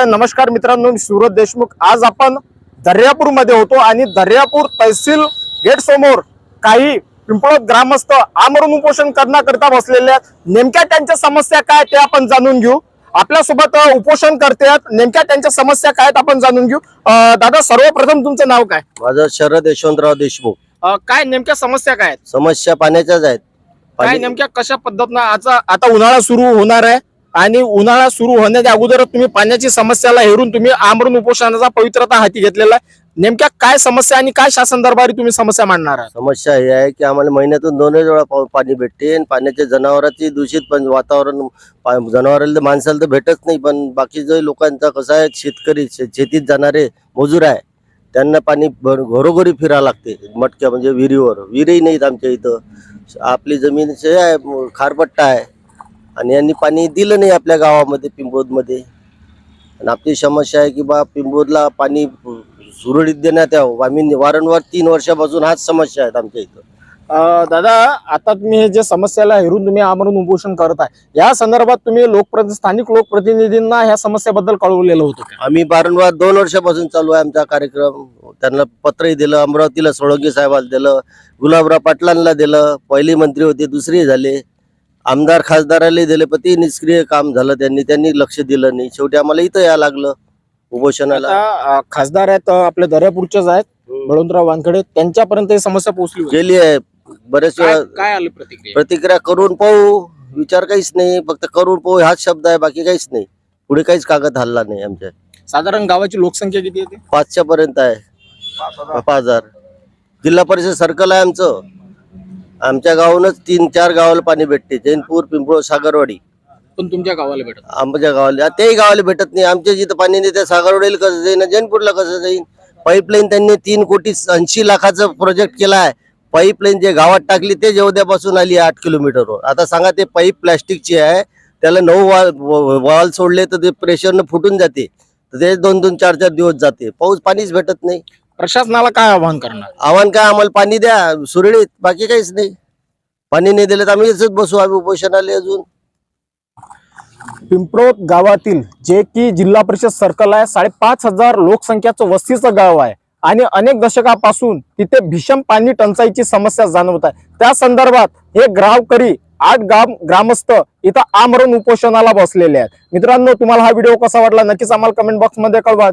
नमस्कार मित्रांनो मी सुरत देशमुख. आज आपण दर्यापूरमध्ये होतो आणि दर्यापूर तहसील गेट समोर काही पिंपळत ग्रामस्थ आमरण उपोषण करण्याकरिता बसलेले आहेत. नेमक्या त्यांच्या समस्या काय ते आपण जाणून घेऊ. आपल्यासोबत अ, उपोषण करतात नेमक्या त्यांच्या समस्या काय आहेत आपण जाणून घेऊ. दादा सर्वप्रथम तुमचं नाव काय? माझं शरद यशवंतराव देशमुख. काय नेमक्या समस्या काय आहेत? समस्या पाण्याच्याच आहेत. काय नेमक्या कशा पद्धतीनं आता आता उन्हाळा सुरू होणार आहे? आणि उन्हाळा सुरू होण्याच्या अगोदर तुम्ही पाण्याची समस्याला हेरून तुम्ही आमरण उपोषणाचा पवित्रता हाती घेतलेला आहे. नेमक्या काय समस्या आणि काय शासन दरबारी तुम्ही समस्या मांडणार आहात? समस्या ही आहे की आम्हाला महिन्यातून दोनच वेळा पाऊ- पाणी भेटते आणि पाण्याच्या जनावरांची दूषित पण वातावरण पा- जनावराला तर माणसाला तर भेटत नाही पण बाकीचे लोकांचा कसं आहे शेतकरी शे- शेतीत जाणारे मजूर आहे त्यांना पाणी भर- घरोघरी फिरावं लागते मटक्या म्हणजे विहिरीवर. विहिरी नाहीत आमच्या इथं. आपली जमीन जे आहे म- खारपट्टा आहे. आणि यांनी पाणी दिलं नाही आपल्या गावामध्ये पिंपोदमध्ये आणि आपली समस्या आहे की बा पिंपोदला पाणी सुरळीत देण्यात यावं. आम्ही वारंवार तीन वर्षापासून हाच समस्या आहेत आमच्या इथं. अ, दादा आता तुम्ही हे जे समस्याला हेरून तुम्ही आमरण उपोषण करत आहे या संदर्भात तुम्ही लोकप्रति स्थानिक लोकप्रतिनिधींना ह्या समस्याबद्दल कळवलेलं होतं का? आम्ही वारंवार दोन वर्षापासून चालू आहे आमचा कार्यक्रम. त्यांना पत्रही दिलं अमरावतीला सोळंकी साहेबाला दिलं गुलाबराव पाटलांना दिलं. पहिली मंत्री होते दुसरे झाले. आमदार खासदाराला दिले पण ते निष्क्रिय काम झालं त्यांनी त्यांनी लक्ष दिलं नाही. शेवटी आम्हाला इथं यावं लागलं उपोषणाला. आता अ, खासदार आहेत अ, आपले दर्यापूरचेच आहेत बळवंतराव वानखडे त्यांच्यापर्यंत ही समस्या पोहोचली होती. गेली आहे. बरेच काय वेळा काय आली प्रतिक्रिया? प्रतिक्रिया करून पाहू. विचार काहीच नाही. फक्त करून पाहू हाच शब्द आहे बाकी काहीच नाही. पुढे काहीच कागद हल्ला नाही आमच्या. साधारण गावाची लोकसंख्या किती येते पाचच्या पर्यंत आहे. पाच हजार. जिल्हा परिषद सर्कल आहे आमचं. आमच्या गावानच तीन चार गावाला पाणी भेटते. जैनपूर पिंपळ सागरवाडी. पण तुमच्या गावाला भेटत आमच्या गावाला त्याही गावाला भेटत नाही. आमच्या जिथं पाणी नाही त्या सागरवाडीला कसं जाईन जैनपूरला कसं जाईन? पाईपलाईन त्यांनी तीन कोटी ऐंशी लाखाचं प्रोजेक्ट केला आहे. पाईपलाईन जे गावात टाकली ते जेवद्यापासून आली आठ किलोमीटरवर. आता सांगा ते पाईप प्लॅस्टिकची आहे. त्याला नऊ वाल वाल सोडले तर ते प्रेशरनं फुटून जाते. तर ते दोन दोन चार चार दिवस जाते. पाऊस पाणीच भेटत नाही. प्रशासनाला काय आवाहन करणार? आव्हान काय? आम्हाला पाणी द्या. सुरळीत. बाकी काहीच नाही. पाणी नाही दिलं तर आम्ही बसू. आम्ही उपोषणाला अजून. पिंपरोत गावातील जे की जिल्हा परिषद सर्कल आहे साडेपाच हजार लोकसंख्याचं वस्तीचं गाव आहे. आणि अनेक दशकापासून तिथे भीषण पाणी टंचाईची समस्या जाणवत आहे. त्या संदर्भात हे गावकरी आठ गाव ग्रामस्थ इथं आमरण उपोषणाला बसलेले आहेत. मित्रांनो तुम्हाला हा व्हिडिओ कसा वाटला? नक्कीच आम्हाला कमेंट बॉक्समध्ये कळवा.